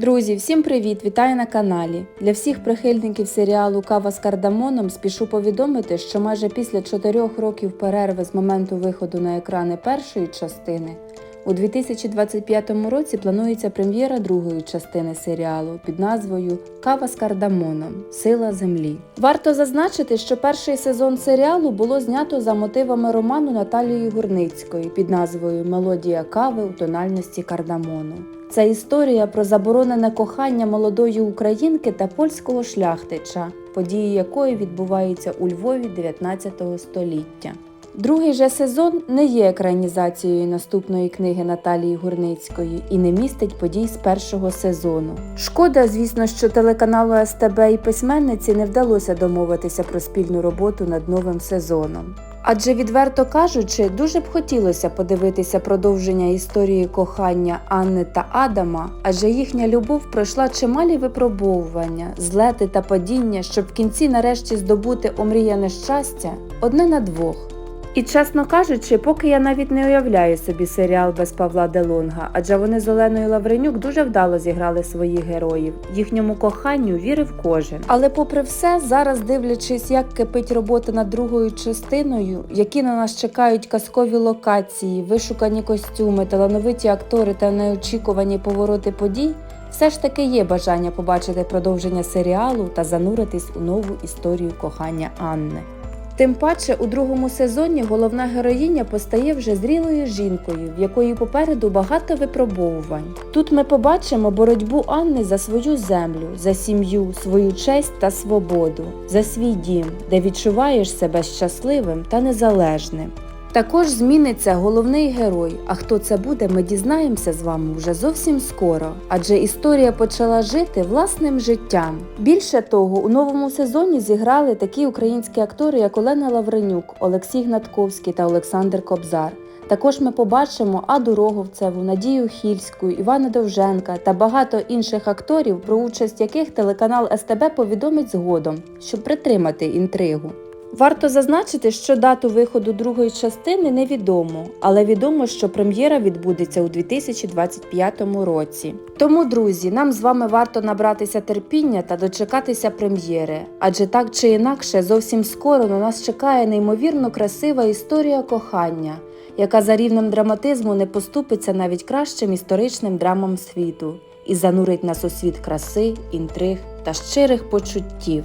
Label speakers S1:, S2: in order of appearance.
S1: Друзі, всім привіт! Вітаю на каналі. Для всіх прихильників серіалу Кава з кардамоном спішу повідомити, що майже після чотирьох років перерви з моменту виходу на екрани першої частини у 2025 році планується прем'єра другої частини серіалу під назвою Кава з кардамоном Сила землі. Варто зазначити, що перший сезон серіалу було знято за мотивами роману Наталії Гурницької під назвою Мелодія кави у тональності кардамону. Це історія про заборонене кохання молодої українки та польського шляхтича, події якої відбуваються у Львові 19 століття. Другий же сезон не є екранізацією наступної книги Наталії Гурницької і не містить подій з першого сезону. Шкода, звісно, що телеканалу СТБ і письменниці не вдалося домовитися про спільну роботу над новим сезоном. Адже, відверто кажучи, дуже б хотілося подивитися продовження історії кохання Анни та Адама, адже їхня любов пройшла чималі випробовування, злети та падіння, щоб в кінці нарешті здобути омріяне щастя одне на двох. І чесно кажучи, поки я навіть не уявляю собі серіал без Павла Делонга, адже вони з Оленою Лавренюк дуже вдало зіграли своїх героїв. Їхньому коханню вірив кожен. Але попри все, зараз дивлячись, як кипить робота над другою частиною, які на нас чекають казкові локації, вишукані костюми, талановиті актори та неочікувані повороти подій. Все ж таки є бажання побачити продовження серіалу та зануритись у нову історію кохання Анни. Тим паче у другому сезоні головна героїня постає вже зрілою жінкою, в якої попереду багато випробовувань. Тут ми побачимо боротьбу Анни за свою землю, за сім'ю, свою честь та свободу, за свій дім, де відчуваєш себе щасливим та незалежним. Також зміниться головний герой. А хто це буде, ми дізнаємося з вами вже зовсім скоро, адже історія почала жити власним життям. Більше того, у новому сезоні зіграли такі українські актори, як Олена Лавренюк, Олексій Гнатковський та Олександр Кобзар. Також ми побачимо Аду Роговцеву, Надію Хільську, Івана Довженка та багато інших акторів, про участь яких телеканал СТБ повідомить згодом, щоб притримати інтригу. Варто зазначити, що дату виходу другої частини невідомо, але відомо, що прем'єра відбудеться у 2025 році. Тому, друзі, нам з вами варто набратися терпіння та дочекатися прем'єри, адже так чи інакше зовсім скоро на нас чекає неймовірно красива історія кохання, яка за рівнем драматизму не поступиться навіть кращим історичним драмам світу і занурить нас у світ краси, інтриг та щирих почуттів.